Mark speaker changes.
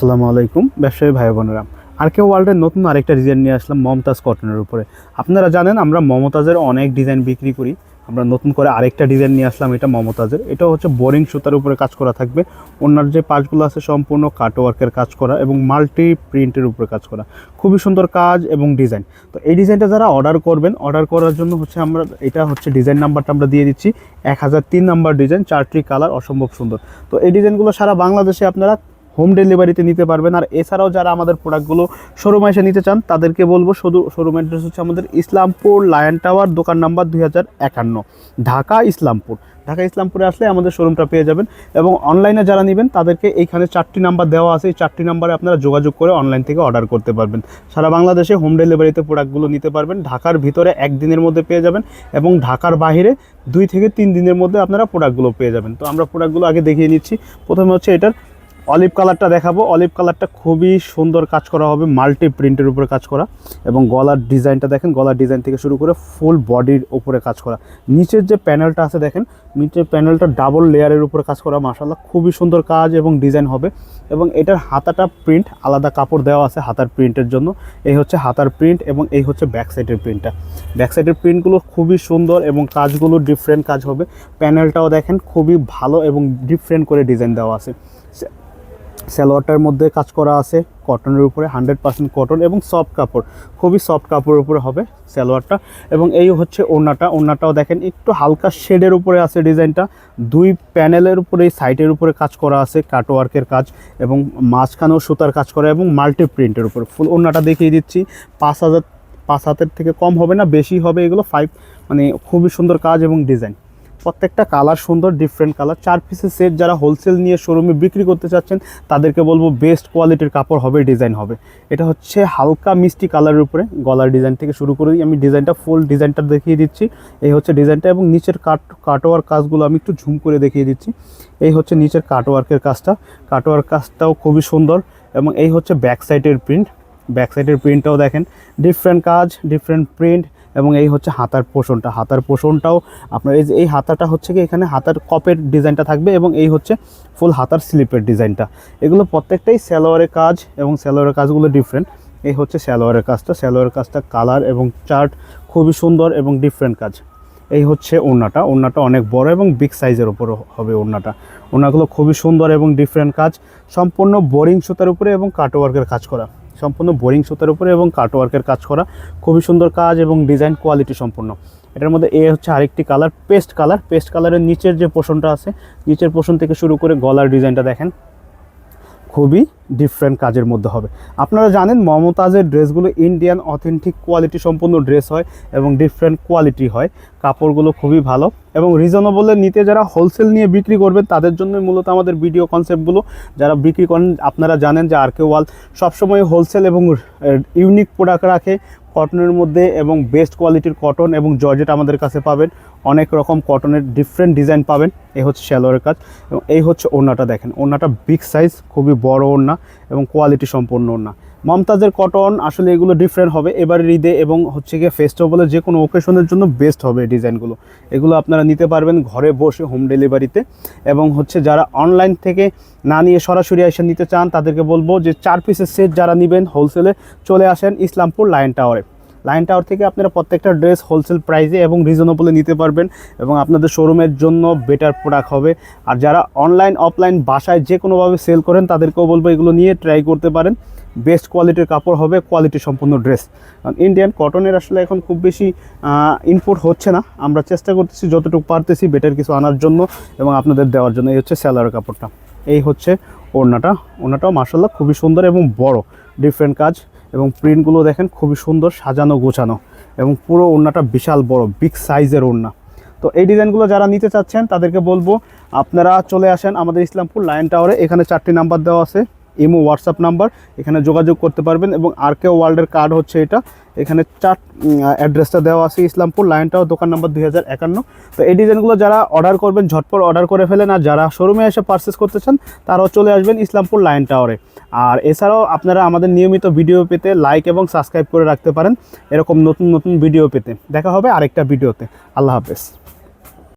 Speaker 1: আসসালামু আলাইকুম, ব্যবসায়ী ভাই বোনেরা। আর কেউ ওয়ার্ল্ডের নতুন আরেকটা ডিজাইন নিয়ে আসলাম মমতাজ কটনের উপরে। আপনারা জানেন, আমরা মমতাজের অনেক ডিজাইন বিক্রি করি। আমরা নতুন করে আরেকটা ডিজাইন নিয়ে আসলাম, এটা মমতাজের। এটা হচ্ছে বোরিং সুতার উপরে কাজ করা থাকবে। ওনার যে পাঁচগুলো আছে সম্পূর্ণ কাটওয়ার্কের কাজ করা এবং মাল্টি প্রিন্টের উপরে কাজ করা। খুবই সুন্দর কাজ এবং ডিজাইন। তো এই ডিজাইনটা যারা অর্ডার করবেন, অর্ডার করার জন্য হচ্ছে আমরা, এটা হচ্ছে ডিজাইন নাম্বারটা আমরা দিয়ে দিচ্ছি। এক হাজার তিন নাম্বার ডিজাইন, চারটি কালার অসম্ভব সুন্দর। তো এই ডিজাইনগুলো সারা বাংলাদেশে আপনারা হোম ডেলিভারিতে নিতে পারবেন। আর এছাড়াও যারা আমাদের প্রোডাক্টগুলো শোরুমে এসে নিতে চান, তাদেরকে বলব শুধু শোরুম অ্যাড্রেস হচ্ছে আমাদের ইসলামপুর লায়ন টাওয়ার, দোকান নাম্বার দুই হাজার একান্ন, ঢাকা ইসলামপুর। ঢাকা ইসলামপুরে আসলে আমাদের শোরুমটা পেয়ে যাবেন এবং অনলাইনে যারা নেবেন, তাদেরকে এইখানে চারটি নাম্বার দেওয়া আছে। এই চারটি নাম্বারে আপনারা যোগাযোগ করে অনলাইন থেকে অর্ডার করতে পারবেন। সারা বাংলাদেশে হোম ডেলিভারিতে প্রোডাক্টগুলো নিতে পারবেন। ঢাকার ভিতরে একদিনের মধ্যে পেয়ে যাবেন এবং ঢাকার বাইরে দুই থেকে তিন দিনের মধ্যে আপনারা প্রোডাক্টগুলো পেয়ে যাবেন। তো আমরা প্রোডাক্টগুলো আগে দেখিয়ে নিচ্ছি। প্রথমে হচ্ছে এটার অলিভ কালারটা দেখাবো। অলিভ কালারটা খুবই সুন্দর কাজ করা হবে, মাল্টি প্রিন্টের উপরে কাজ করা এবং গলার ডিজাইনটা দেখেন, গলার ডিজাইন থেকে শুরু করে ফুল বডির উপরে কাজ করা। নিচের যে প্যানেলটা আছে দেখেন, নিচের প্যানেলটা ডাবল লেয়ারের উপরে কাজ করা মাসাল্লাহ খুবই সুন্দর কাজ এবং ডিজাইন হবে এবং এটার হাতাটা প্রিন্ট, আলাদা কাপড় দেওয়া আছে হাতার প্রিন্টের জন্য। এই হচ্ছে হাতার প্রিন্ট এবং এই হচ্ছে ব্যাক সাইডের প্রিন্টটা। ব্যাক সাইডের প্রিন্টগুলো খুবই সুন্দর এবং কাজগুলো ডিফারেন্ট কাজ হবে। প্যানেলটাও দেখেন, খুবই ভালো এবং ডিফারেন্ট করে ডিজাইন দেওয়া আছে। সালোয়ারটার মধ্যে কাজ করা আছে কটনের উপরে হান্ড্রেড পার্সেন্ট কটন এবং সফট কাপড়। খুবই সফট কাপড়ের উপরে হবে সালোয়ারটা এবং এই হচ্ছে ওড়নাটা। ওড়নাটাও দেখেন, একটু হালকা শেডের উপরে আছে ডিজাইনটা। দুই প্যানেলের উপরে এই সাইটের উপরে কাজ করা আছে কাটওয়ার্কের কাজ এবং মাঝখানেও সুতার কাজ করা এবং মাল্টি প্রিন্টের উপরে। ফুল ওড়নাটা দেখিয়ে দিচ্ছি। পাঁচ হাজার, পাঁচ হাতের থেকে কম হবে না, বেশি হবে এগুলো ফাইভ মানে খুবই সুন্দর কাজ এবং ডিজাইন। প্রত্যেকটা কালার সুন্দর ডিফারেন্ট কালার। চার পিসের সেট যারা হোলসেল নিয়ে শোরুমে বিক্রি করতে চাচ্ছেন, তাদেরকে বলব বেস্ট কোয়ালিটির কাপড় হবে ডিজাইন হবে। এটা হচ্ছে হালকা মিষ্টি কালারের উপরে গলার ডিজাইন থেকে শুরু করে আমি ডিজাইনটা ফুল ডিজাইনটা দেখিয়ে দিচ্ছি। এই হচ্ছে ডিজাইনটা এবং নিচের কাট কাটোয়ার কাজগুলো আমি একটু ঝুম করে দেখিয়ে দিচ্ছি। এই হচ্ছে নিচের কাটোয়ার্কের কাজটা। কাটোয়ার কাজটাও খুবই সুন্দর এবং এই হচ্ছে ব্যাক সাইডের প্রিন্ট ব্যাক সাইডের প্রিন্টটাও দেখেন। ডিফারেন্ট কাজ ডিফারেন্ট প্রিন্ট এবং এই হচ্ছে হাতার পোষণটা। হাতার পোষণটাও আপনার এই যে, এই হাতাটা হচ্ছে কি, এখানে হাতার কপের ডিজাইনটা থাকবে এবং এই হচ্ছে ফুল হাতার স্লিপের ডিজাইনটা। এগুলো প্রত্যেকটাই স্যালোয়ারের কাজ এবং স্যালোয়ারের কাজগুলো ডিফারেন্ট এই হচ্ছে স্যালোয়ারের কাজটা। স্যালোয়ারের কাজটা কালার এবং চার্ট খুবই সুন্দর এবং ডিফারেন্ট কাজ। এই হচ্ছে ওড়নাটা। ওড়নাটা অনেক বড় এবং বিগ সাইজের উপর হবে ওড়নাটা। ওড়নাগুলো খুবই সুন্দর এবং ডিফারেন্ট কাজ। সম্পূর্ণ বোরিং সুতার উপরে এবং কাটওয়ার্কের কাজ করা। সম্পূর্ণ বোরিং সুতার উপরে এবং কাটওয়ার্কের কাজ করা। খুবই সুন্দর কাজ এবং ডিজাইন কোয়ালিটি সম্পূর্ণ। এটার মধ্যে এ হচ্ছে আরেকটি কালার, পেস্ট কালার। পেস্ট কালারের নিচের যে পোষণটা আছে, নিচের পোষণ থেকে শুরু করে গলার ডিজাইনটা দেখেন। খুবই ডিফারেন্ট কাজের মধ্যে হবে। আপনারা জানেন মমতাজের ড্রেসগুলো ইন্ডিয়ান অথেন্টিক কোয়ালিটি সম্পূর্ণ ড্রেস হয় এবং ডিফারেন্ট কোয়ালিটি হয়। কাপড়গুলো খুবই ভালো এবং রিজনেবলের নিতে যারা হোলসেল নিয়ে বিক্রি করবেন তাদের জন্য মূলত আমাদের ভিডিও কনসেপ্টগুলো যারা বিক্রি করেন, আপনারা জানেন যে আর কেউ ওয়াল সবসময় হোলসেল এবং ইউনিক প্রোডাক্ট রাখে। কটনের মধ্যে এবং বেস্ট কোয়ালিটির কটন এবং জর্জেট আমাদের কাছে পাবেন। অনেক রকম কটনের ডিফারেন্ট ডিজাইন পাবেন। এই হচ্ছে শ্যালোয়ারের কাজ। এবং এই হচ্ছে ওড়নাটা দেখেন। ওড়নাটা বিগ সাইজ খুবই বড় ওড়না এবং কোয়ালিটি সম্পন্ন ওড়না। মমতাজের কটন আসলে এগুলো ডিফারেন্ট হবে। এবারের ঈদে এবং হচ্ছে গিয়ে ফেস্টিভ্যালের যে কোনো ওকেশনের জন্য বেস্ট হবে ডিজাইনগুলো এগুলো আপনারা নিতে পারবেন ঘরে বসে হোম ডেলিভারিতে এবং হচ্ছে যারা অনলাইন থেকে না নিয়ে সরাসরি এসে নিতে চান, তাদেরকে বলব যে চার পিসের সেট যারা নেবেন হোলসেলে চলে আসেন ইসলামপুর লাইন টাওয়ারে লাইন টাওয়ার থেকে আপনারা প্রত্যেকটা ড্রেস হোলসেল প্রাইসে এবং রিজনেবলে নিতে পারবেন এবং আপনাদের শোরুমের জন্য বেটার প্রোডাক্ট হবে। আর যারা অনলাইন অফলাইন বাসায় যে কোনোভাবে সেল করেন, তাদেরকেও বলব এগুলো নিয়ে ট্রাই করতে পারেন। বেস্ট কোয়ালিটির কাপড় হবে কোয়ালিটি সম্পূর্ণ ড্রেস কারণ ইন্ডিয়ান কটনের আসলে এখন খুব বেশি ইনপুট হচ্ছে না। আমরা চেষ্টা করতেছি, যতটুকু পারতেছি বেটার কিছু আনার জন্য এবং আপনাদের দেওয়ার জন্য। এই হচ্ছে স্যালোয়ার কাপড়টা। এই হচ্ছে ওড়নাটা। ওড়নাটাও মার্শাল্লাহ খুবই সুন্দর এবং বড়। ডিফারেন্ট কাজ। এবং প্রিন্টগুলো দেখেন খুবই সুন্দর সাজানো গোছানো এবং পুরো ওড়নাটা বিশাল বড় বিগ সাইজের ওড়না। তো এই ডিজাইনগুলো যারা নিতে চাচ্ছেন তাদেরকে বলব, আপনারা চলে আসেন আমাদের ইসলামপুর লাইন টাওয়ারে, এখানে চারটি নাম্বার দেওয়া আছে। ইমো হোয়াটসঅ্যাপ নাম্বার, এখানে যোগাযোগ করতে পারবেন এবং আর কে ওয়ার্ল্ডের কার্ড হচ্ছে এটা। এখানে চার অ্যাড্রেসটা দেওয়া আছে ইসলামপুর, লাইনটাও দোকান নাম্বার দুই তো এই ডিজাইনগুলো যারা অর্ডার করবেন, ঝটপট অর্ডার করে ফেলেন আর যারা শোরুমে এসে পারচেস করতে চান, তারাও চলে আসবেন ইসলামপুর লায়ন টাওয়ারে আর এছাড়াও আপনারা আমাদের নিয়মিত ভিডিও পেতে লাইক এবং সাবস্ক্রাইব করে রাখতে পারেন এরকম নতুন নতুন ভিডিও পেতে। দেখা হবে আরেকটা ভিডিওতে আল্লাহ হাফেজ।